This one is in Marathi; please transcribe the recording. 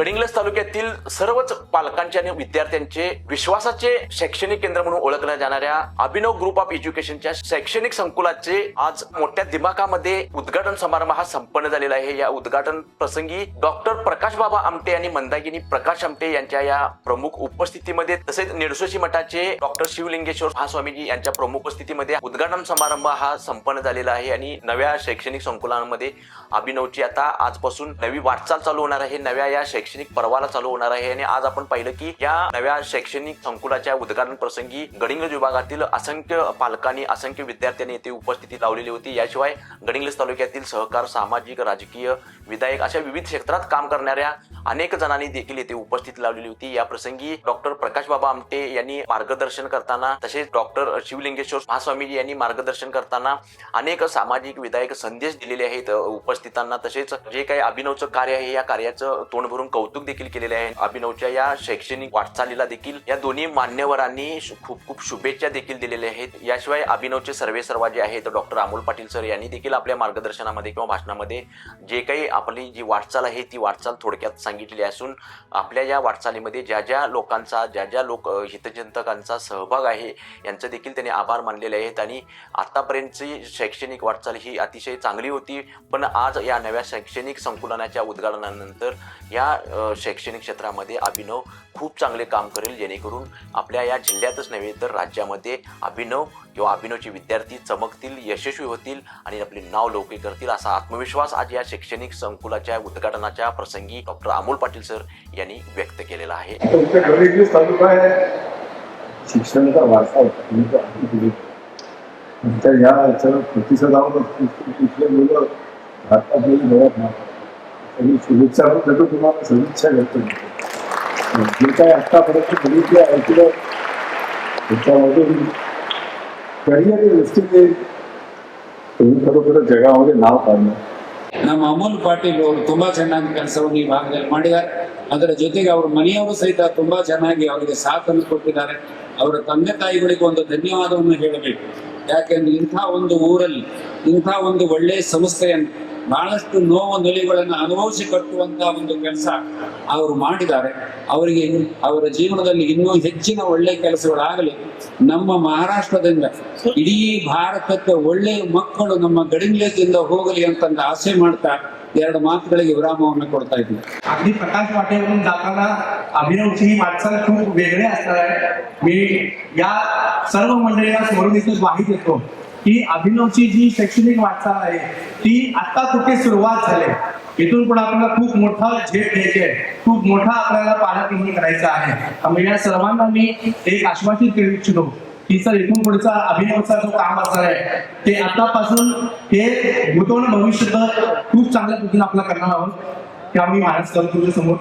गडिंग्लज तालुक्यातील सर्वच पालकांचे आणि विद्यार्थ्यांचे विश्वासाचे शैक्षणिक केंद्र म्हणून ओळखल्या जाणाऱ्या अभिनव ग्रुप ऑफ एज्युकेशनच्या शैक्षणिक संकुलाचे आज मोठ्या दिमाखामध्ये उद्घाटन समारंभ हा संपन्न झालेला आहे. या उद्घाटन प्रसंगी डॉक्टर प्रकाश बाबा आमटे आणि मंदागिनी प्रकाश आमटे यांच्या या प्रमुख उपस्थितीमध्ये तसेच निडसोशी मठाचे डॉक्टर शिवलिंगेश्वर महास्वामीजी यांच्या प्रमुख उपस्थितीमध्ये उद्घाटन समारंभ हा संपन्न झालेला आहे आणि नव्या शैक्षणिक संकुलांमध्ये अभिनवची आता आजपासून नवी वाटचाल चालू होणार आहे. नव्या या शैक्षणिक शैक्षणिक परवाला चालू होणार आहे आणि आज आपण पाहिलं की या नव्या शैक्षणिक संकुलाच्या उद्घाटन प्रसंगी गडिंग्लज विभागातील असंख्य पालकांनी असंख्य विद्यार्थ्यांनी येथे उपस्थिती लावलेली होती. याशिवाय गडिंग्लज तालुक्यातील सहकार सामाजिक राजकीय विधायक अशा विविध क्षेत्रात काम करणाऱ्या अनेक जणांनी देखील येथे उपस्थिती लावलेली होती. या प्रसंगी डॉक्टर प्रकाश बाबा आमटे यांनी मार्गदर्शन करताना तसेच डॉक्टर शिवलिंगेश्वर महास्वामीजी यांनी मार्गदर्शन करताना अनेक सामाजिक विधायक संदेश दिलेले आहेत उपस्थितांना. तसेच जे काही अभिनवचं कार्य आहे या कार्याचं तोंड भरून कौतुक देखील केलेले आहे. अभिनवच्या या शैक्षणिक वाटचालीला देखील या दोन्ही मान्यवरांनी खूप खूप शुभेच्छा देखील दिलेल्या आहेत. याशिवाय अभिनवचे सर्वे सर्वा जे आहेत. डॉक्टर अमोल पाटील सर यांनी देखील आपल्या मार्गदर्शनामध्ये किंवा भाषणामध्ये जे काही आपली जी वाटचाल आहे ती वाटचाल थोडक्यात सांगितलेली असून आपल्या या वाटचालीमध्ये ज्या ज्या लोकांचा ज्या ज्या लोक हितचिंतकांचा सहभाग आहे यांचं देखील त्यांनी आभार मानलेले आहेत. आणि आतापर्यंतची शैक्षणिक वाटचाल ही अतिशय चांगली होती. पण आज या नव्या शैक्षणिक संकुलनाच्या उद्घाटनानंतर या शैक्षणिक क्षेत्रामध्ये अभिनव खूप चांगले काम करेल. जेणेकरून आपल्या या जिल्ह्यातच नव्हे तर राज्यामध्ये अभिनव किंवा अभिनवचे विद्यार्थी चमकतील यशस्वी होतील आणि आपले नाव लौकिक करतील असा आत्मविश्वास आज या शैक्षणिक संकुलाच्या उद्घाटनाच्या प्रसंगी डॉक्टर अमोल पाटील सर यांनी व्यक्त केलेला आहे. शिक्षणाचा वारसा होता. या याच्यावर प्रतिसादावर तिथले मुलं भारतात गेली बघत नाही शुभेच्छा पण देतो. तुम्हाला सदिच्छा व्यक्त करतो जे काही आतापर्यंत बघितलं ऐकलं त्याच्यामध्ये ಜಗ ನಾವು ನಮ್ಮ ಅಮೂಲ್ ಪಾಟೀಲ್ ಅವರು ತುಂಬಾ ಚೆನ್ನಾಗಿ ಕೆಲಸವನ್ನು ಈ ಭಾಗದಲ್ಲಿ ಮಾಡಿದ್ದಾರೆ. ಅದರ ಜೊತೆಗೆ ಅವ್ರ ಮನೆಯವರು ಸಹಿತ ತುಂಬಾ ಚೆನ್ನಾಗಿ ಅವರಿಗೆ ಸಾಥನ್ನು ಕೊಟ್ಟಿದ್ದಾರೆ. ಅವರ ತಂದೆ ತಾಯಿಗಳಿಗೆ ಒಂದು ಧನ್ಯವಾದವನ್ನು ಹೇಳಬೇಕು. ಯಾಕೆಂದ್ರೆ ಇಂಥ ಒಂದು ಊರಲ್ಲಿ, ಇಂಥ ಒಂದು ಒಳ್ಳೆಯ ಸಂಸ್ಥೆಯನ್ನು ಬಹಳಷ್ಟು ನೋವು ನುಲಿಗಳನ್ನು ಅನುಭವಿಸಿ ಕಟ್ಟುವಂತಹ ಒಂದು ಕೆಲಸ ಅವರು ಮಾಡಿದ್ದಾರೆ ಅವರಿಗೆ ಅವರ ಜೀವನದಲ್ಲಿ ಇನ್ನೂ ಹೆಚ್ಚಿನ ಒಳ್ಳೆಯ ಕೆಲಸಗಳಾಗಲಿ ನಮ್ಮ ಮಹಾರಾಷ್ಟ್ರದಿಂದ ಇಡೀ ಭಾರತಕ್ಕೆ ಒಳ್ಳೆಯ ಮಕ್ಕಳು ನಮ್ಮ ಗಡಿಂಗ್ಲೇಜಿಂದ ಹೋಗಲಿ ಅಂತಂದು ಆಸೆ ಮಾಡ್ತಾ ಎರಡು ಮಾತುಗಳಿಗೆ ವಿರಾಮವನ್ನು ಕೊಡ್ತಾ ಇದ್ದೀನಿ अगदी प्रकाश वाटेवरून जाताना अभिनवची ही वाटचाल खूप वेगळी असणार आहे मी या सर्व मंडळीला समोरून इथून माहीत येतो की अभिनवची जी शैक्षणिक वाटचाल आहे ती आता कुठे सुरुवात झाली इथून पुढे आपल्याला खूप मोठा झेप घ्यायचे आहे. खूप मोठा आपल्याला पालकही करायचा आहे. त्यामुळे या सर्वांना मी एक आश्वासित करू इच्छितो की सर इथून पुढचा अभिनवचा जो काम असणार आहे ते आतापासून हे भूतोन भविष्य खूप चांगल्या पद्धतीने आपलं करणार आहोत. ते आम्ही मानस करू तुमच्यासमोर